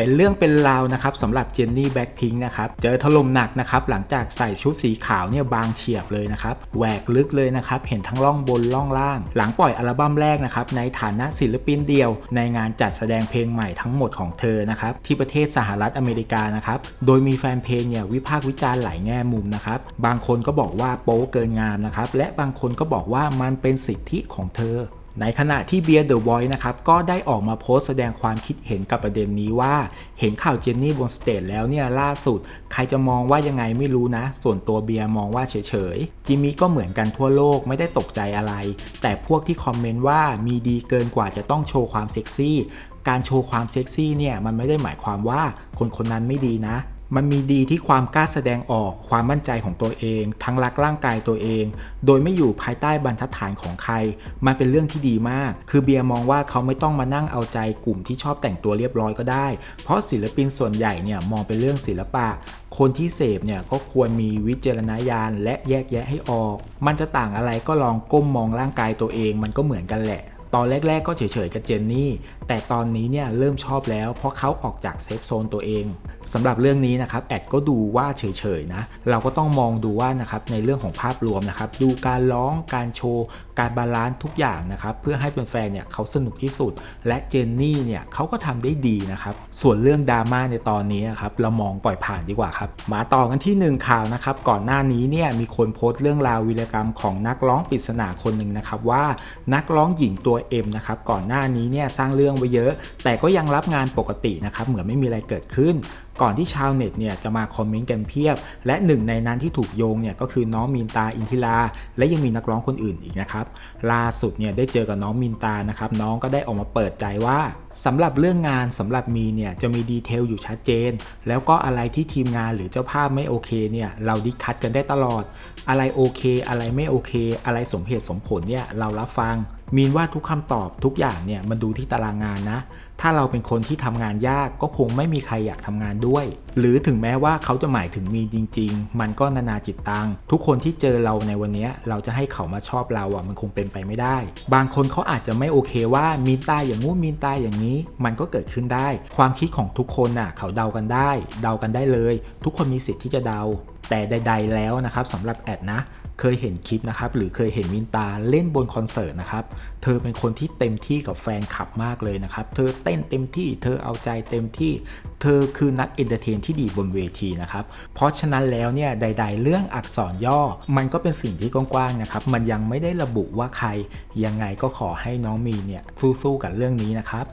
เป็นเรื่องเป็นราวนะครับสำหรับเจนนี่แบ็คพิงค์นะครับเจอถล่มหนักนะครับหลังจากใส่ชุดสีขาวเนี่ยบางเฉียบเลยนะครับแหวกลึกเลยนะครับเห็นทั้งล่องบนล่องล่าง หลังปล่อยอัลบั้มแรกนะครับในฐานะศิลปินเดียว ในงานจัดแสดงเพลงใหม่ทั้งหมดของเธอนะครับที่ประเทศสหรัฐอเมริกานะครับโดยมีแฟนเพลงเนี่ยวิพากษ์วิจารณ์หลายแง่มุมนะครับบางคนก็บอกว่าโป๊เกินงามนะครับและบางคนก็บอกว่ามันเป็นสิทธิของเธอ ในขณะที่เบียร์เดอะบอยนะครับก็ได้ออกมาโพสต์แสดงความคิดเห็นกับประเด็นนี้ว่า เห็นข่าวเจนนี่บนสเตจแล้วเนี่ยล่าสุด ใครจะมองว่ายังไงไม่รู้นะ ส่วนตัวเบียร์มองว่าเฉยๆ จิมมี่ก็เหมือนกันทั่วโลกไม่ได้ตกใจอะไร แต่พวกที่คอมเมนต์ว่ามีดีเกินกว่าจะต้องโชว์ความเซ็กซี่การโชว์ความเซ็กซี่เนี่ยมันไม่ได้หมายความว่าคนคนนั้นไม่ดีนะ มันมีดีที่ความกล้าแสดงออกความมั่นใจของตัวเอง ทั้งรักร่างกายตัวเอง โดยไม่อยู่ภายใต้บรรทัดฐานของใคร มันเป็นเรื่องที่ดีมาก คือเบียร์มองว่าเขาไม่ต้องมานั่งเอาใจกลุ่มที่ชอบแต่งตัวเรียบร้อยก็ได้ เพราะศิลปินส่วนใหญ่เนี่ยมองเป็นเรื่องศิลปะ คนที่เสพเนี่ยก็ควรมีวิจารณญาณและแยกแยะให้ออก มันจะต่างอะไรก็ลองก้มมองร่างกายตัวเอง มันก็เหมือนกันแหละ ตอนแรก ๆ ก็เฉยๆกับเจนนี่ แต่ตอนนี้เนี่ยเริ่มชอบแล้ว เพราะเขาออกจากเซฟโซนตัวเองสำหรับเรื่องนี้นะครับแอดก็ดูว่าเฉยๆนะเราก็ต้องมองดูว่านะครับในเรื่องของภาพรวมนะครับดูการร้องการโชว์ การบาลานซ์ทุกอย่างนะครับเพื่อให้แฟนๆเนี่ยเขาสนุกที่สุด และเจนนี่เนี่ยเขาก็ทำได้ดีนะครับส่วนเรื่องดราม่าในตอนนี้นะครับเรามองปล่อยผ่านดีกว่าครับมาต่อกันที่หนึ่งข่าวนะครับก่อนหน้านี้เนี่ยมีคนโพสต์เรื่องราววีรกรรมของนักร้องปริศนาคนหนึ่งนะครับว่านักร้องหญิงตัวเอ็มนะครับก่อนหน้านี้เนี่ยสร้างเรื่องไว้เยอะ แต่ก็ยังรับงานปกตินะครับเหมือนไม่มีอะไรเกิดขึ้น ก่อนที่ชาวเน็ตเนี่ยจะมาคอมเมนต์กันเพียบ และหนึ่งในนั้นที่ถูกโยงเนี่ยก็คือน้องมีนตาอินทิราและยังมีนักร้องคนอื่นอีกนะครับล่าสุดเนี่ยได้เจอกับน้องมินตานะครับน้องก็ได้ออกมาเปิดใจว่าสำหรับเรื่องงานสำหรับมีเนี่ยจะมีดีเทลอยู่ชัดเจน แล้วก็อะไรที่ทีมงานหรือเจ้าภาพไม่โอเคเนี่ยเราดิคัดกันได้ตลอด อะไรโอเค อะไรไม่โอเค อะไรสมเหตุสมผลเนี่ยเรารับฟัง มีนว่าทุกคำตอบทุกอย่างเนี่ยมันดูที่ตารางงานนะ ถ้าเราเป็นคนที่ทำงานยากก็คงไม่มีใครอยากทำงานด้วย หรือถึงแม้ว่าเขาจะหมายถึงมีนจริง ๆ มันก็นานาจิตตัง ทุกคนที่เจอเราในวันนี้เราจะให้เขามาชอบเราอะมันคงเป็นไปไม่ได้ บางคนเขาอาจจะไม่โอเคว่ามีนตายอย่างงู้นมีนตายอย่างนี้ มันก็เกิดขึ้นได้ ความคิดของทุกคนน่ะเขาเดากันได้ เดากันได้เลย ทุกคนมีสิทธิ์ที่จะเดา แต่ใด ๆ แล้วนะครับสำหรับแอดนะเคยเห็นคลิปนะครับหรือเคยเห็นมินตาเล่นบนคอนเสิร์ตนะครับเธอเป็นคนที่เต็มที่กับแฟนคลับมากเลยนะครับเธอเต้นเต็มที่เธอเอาใจเต็มที่ เธอคือนักเอนเตอร์เทนที่ดีบนเวทีนะครับเพราะฉะนั้นแล้วเนี่ยใด ๆ เรื่องอักษรย่อ มันก็เป็นสิ่งที่กว้างๆนะครับมันยังไม่ได้ระบุว่าใครยังไงก็ขอให้น้องมีเนี่ยสู้ๆกับเรื่องนี้นะครับ